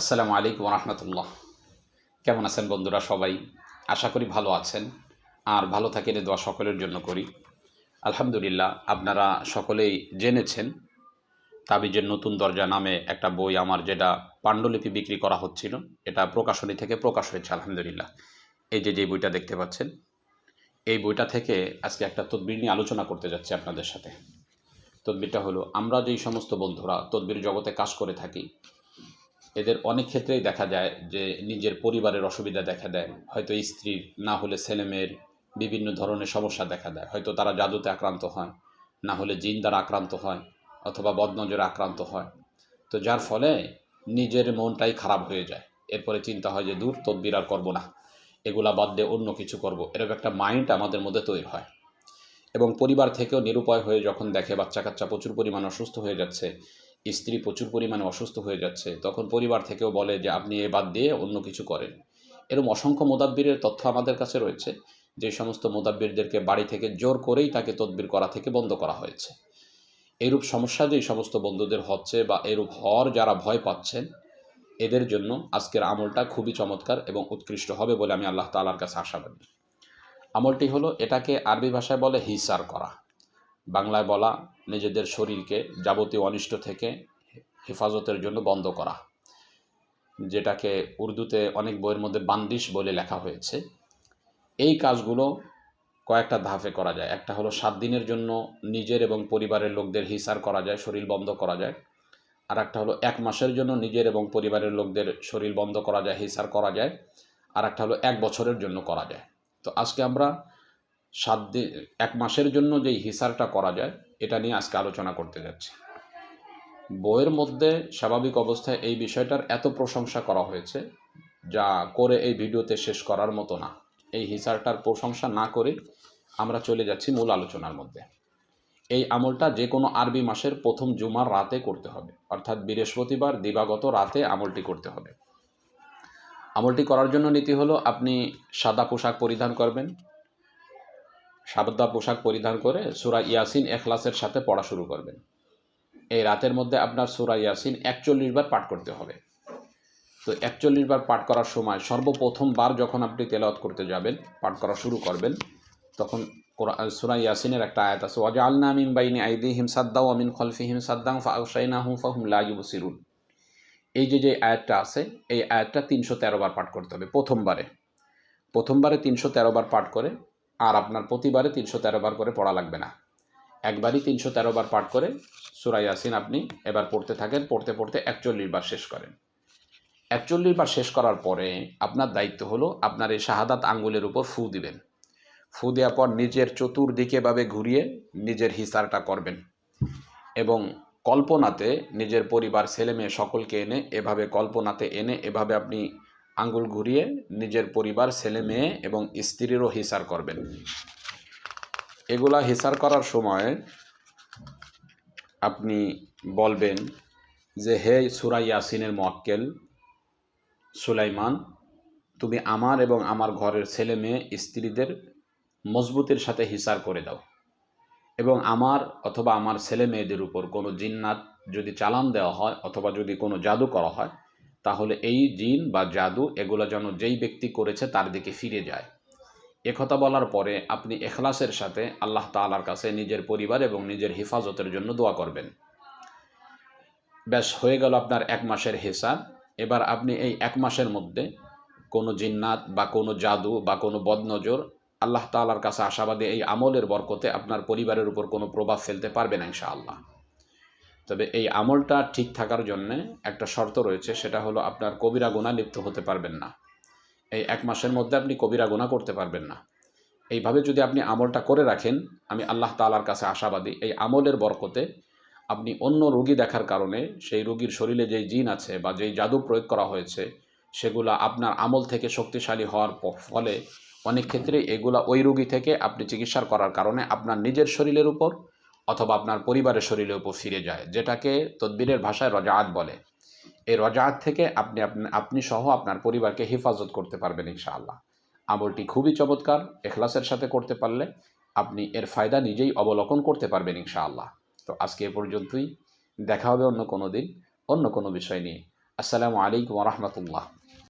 আসসালামু আলাইকুম রহমতুল্লাহ। কেমন আছেন বন্ধুরা সবাই? আশা করি ভালো আছেন। আর ভালো থাকেন দোয়া সকলের জন্য করি। আলহামদুলিল্লাহ, আপনারা সকলেই জেনেছেন, তাবিজের নতুন দরজা নামে একটা বই আমার যেটা পাণ্ডুলিপি বিক্রি করা হচ্ছিল, এটা প্রকাশনী থেকে প্রকাশ হয়েছে, আলহামদুলিল্লাহ। এই যে যে বইটা দেখতে পাচ্ছেন, এই বইটা থেকে আজকে একটা তদবির নিয়ে আলোচনা করতে যাচ্ছি আপনাদের সাথে। তদবিরটা হলো, আমরা যেই সমস্ত বন্ধুরা তদবির জগতে কাজ করে থাকি এদের অনেক ক্ষেত্রেই দেখা যায় যে নিজের পরিবারের অসুবিধা দেখা দেয়। হয়তো স্ত্রীর না হলে ছেলেমেয়ের বিভিন্ন ধরনের সমস্যা দেখা দেয়। হয়তো তারা জাদুতে আক্রান্ত হয়, না হলে জিন দ্বারা আক্রান্ত হয় অথবা বদনজরে আক্রান্ত হয়। তো যার ফলে নিজের মনটাই খারাপ হয়ে যায়। এরপরে চিন্তা হয় যে, দূর, তদবির আর করব না। এগুলা বাদ দিয়ে অন্য কিছু করব। এরকম একটা মাইন্ড আমাদের মধ্যে তৈরি হয়। এবং পরিবার থেকেও নিরুপায় হয়ে যখন দেখে বাচ্চা কাচ্চা প্রচুর পরিমাণ অসুস্থ হয়ে যাচ্ছে স্ত্রী প্রচুর পরিমাণে অসুস্থ হয়ে যাচ্ছে, তখন পরিবার থেকেও বলে যে, আপনি এ বাদ দিয়ে অন্য কিছু করেন। এরকম অসংখ্য মোদাব্বিরের তথ্য আমাদের কাছে রয়েছে, যে সমস্ত মোদাব্বিরদেরকে বাড়ি থেকে জোর করেই তাকে তদবির করা থেকে বন্ধ করা হয়েছে। এরূপ সমস্যা যেই সমস্ত বন্ধুদের হচ্ছে বা এরূপ হওয়ার যারা ভয় পাচ্ছেন, এদের জন্য আজকের আমলটা খুবই চমৎকার এবং উৎকৃষ্ট হবে বলে আমি আল্লাহ তালার কাছে আশাবাদী। আমলটি হলো এটাকে আরবি ভাষায় বলে হিসার করা। বাংলায় বলা, নিজেদের শরীরকে যাবতীয় অনিষ্ট থেকে হেফাজতের জন্য বন্ধ করা, যেটাকে উর্দুতে অনেক বইয়ের মধ্যে বান্দিশ বলে লেখা হয়েছে। এই কাজগুলো কয়েকটা ধাপে করা যায়। একটা হলো সাত দিনের জন্য নিজের এবং পরিবারের লোকদের হিসার করা যায়, শরীর বন্ধ করা যায়। আর একটা হলো এক মাসের জন্য নিজের এবং পরিবারের লোকদের শরীর বন্ধ করা যায়, হিসার করা যায়। আর একটা হলো এক বছরের জন্য করা যায়। তো আজকে আমরা সাত দিন এক মাসের জন্য যেই হিসারটা করা যায়, এটা নিয়ে আজকে আলোচনা করতে যাচ্ছি। বইয়ের মধ্যে স্বাভাবিক অবস্থায় এই বিষয়টার এত প্রশংসা করা হয়েছে, যা করে এই ভিডিওতে শেষ করার মতো না। এই হিসারটার প্রশংসা না করে আমরা চলে যাচ্ছি মূল আলোচনার মধ্যে। এই আমলটা যে কোনো আরবি মাসের প্রথম জুমার রাতে করতে হবে, অর্থাৎ বৃহস্পতিবার দিবাগত রাতে আমলটি করতে হবে। আমলটি করার জন্য নীতি হলো আপনি সাদা পোশাক পরিধান করবেন সাদা পোশাক পরিধান করে সুরা ইয়াসিন এখলাসের সাথে পড়া শুরু করবেন। এই রাতের মধ্যে আপনার সুরা ইয়াসিন একচল্লিশ বার পাঠ করতে হবে। তো একচল্লিশ বার পাঠ করার সময় সর্বপ্রথমবার যখন আপনি তেলাওয়াত করতে যাবেন, পাঠ করা শুরু করবেন, তখন সুরা ইয়াসিনের একটা আয়াত আছে ওয়াজা আল্না মিন বাইনি আইদি হিম সাদ্দাও আমিন খলফি হিম সাদ্দাং ফাউসাইনা হুম ফাহুম লাইবসিরুন এই যে যে আয়াতটা আছে, এই আয়াতটা তিনশো তেরো বার পাঠ করতে হবে প্রথমবারে। প্রথমবারে তিনশো তেরো বার পাঠ করে আর আপনার প্রতিবারে তিনশো তেরো বার করে পড়া লাগবে না। একবারই তিনশো তেরো বার পাঠ করে সুরা ইয়াসিন আপনি এবার পড়তে থাকেন, পড়তে পড়তে একচল্লিশ বার শেষ করেন। একচল্লিশ বার শেষ করার পরে আপনার দায়িত্ব হলো আপনার এই শাহাদাত আঙ্গুলের উপর ফু দিবেন। ফু দেওয়ার পর নিজের চতুর্দিকে ভাবে ঘুরিয়ে নিজের হিসারটা করবেন এবং কল্পনাতে নিজের পরিবার ছেলে মেয়ে সকলকে এনে এভাবে কল্পনাতে এনে এভাবে আপনি আঙ্গুল ঘুরিয়ে নিজের পরিবার, ছেলে, মেয়ে এবং স্ত্রীরও হিসার করবেন। এগুলা হিসার করার সময় আপনি বলবেন যে, হে সুরা ইয়াসিনের মোয়াক্কেল, সুলাইমান, তুমি আমার এবং আমার ঘরের ছেলে, মেয়ে, স্ত্রীদের মজবুতের সাথে হিসার করে দাও এবং আমার অথবা আমার ছেলে মেয়েদের উপর কোনো জিন্নাত যদি চালান দেওয়া হয় অথবা যদি কোনো জাদু করা হয় তাহলে এই জিন বা জাদু এগুলো যেন যেই ব্যক্তি করেছে তার দিকে ফিরে যায়। একথা বলার পরে আপনি এখলাসের সাথে আল্লাহ তালার কাছে নিজের পরিবার এবং নিজের হেফাজতের জন্য দোয়া করবেন। ব্যাস, হয়ে গেল আপনার এক মাসের হিসাব। এবার আপনি এই এক মাসের মধ্যে কোনো জিন্নাত বা কোনো জাদু বা কোনো বদনজর আল্লাহ তালার কাছে আশাবাদী এই আমলের বরকতে আপনার পরিবারের উপর কোনো প্রভাব ফেলতে পারবে না ইনশাআল্লাহ। তবে এই আমলটা ঠিক থাকার জন্য একটা শর্ত রয়েছে, সেটা হলো আপনার কবিরা গুণা লিপ্ত হতে পারবেন না। এই এক মাসের মধ্যে আপনি কবিরা গুণা করতে পারবেন না। এইভাবে যদি আপনি আমলটা করে রাখেন, আমি আল্লাহ তালার কাছে আশাবাদী, এই আমলের বরকতে আপনি অন্য রোগী দেখার কারণে সেই রোগীর শরীরে যেই জিন আছে বা যেই জাদু প্রয়োগ করা হয়েছে, সেগুলা আপনার আমল থেকে শক্তিশালী হওয়ার ফলে অনেক ক্ষেত্রে এগুলা ওই রোগী থেকে আপনি চিকিৎসার করার কারণে আপনার নিজের শরীরের উপর অথবা আপনার পরিবারের শরীরের উপর ফিরে যায়, যেটাকে তদবিরের ভাষায় রজাআত বলে। এই রজাআত থেকে আপনি আপনি সহ আপনার পরিবারকে হেফাজত করতে পারবেন ইনশাআল্লাহ। আমলটি খুবই চমৎকার, এখলাসের সাথে করতে পারলে আপনি এর ফায়দা নিজেই অবলোকন করতে পারবেন ইনশাআল্লাহ। তো আজকে এ পর্যন্তই, দেখা হবে অন্য কোনো দিন, অন্য কোনো বিষয় নিয়ে। আসসালামু আলাইকুম রহমতুল্লাহ।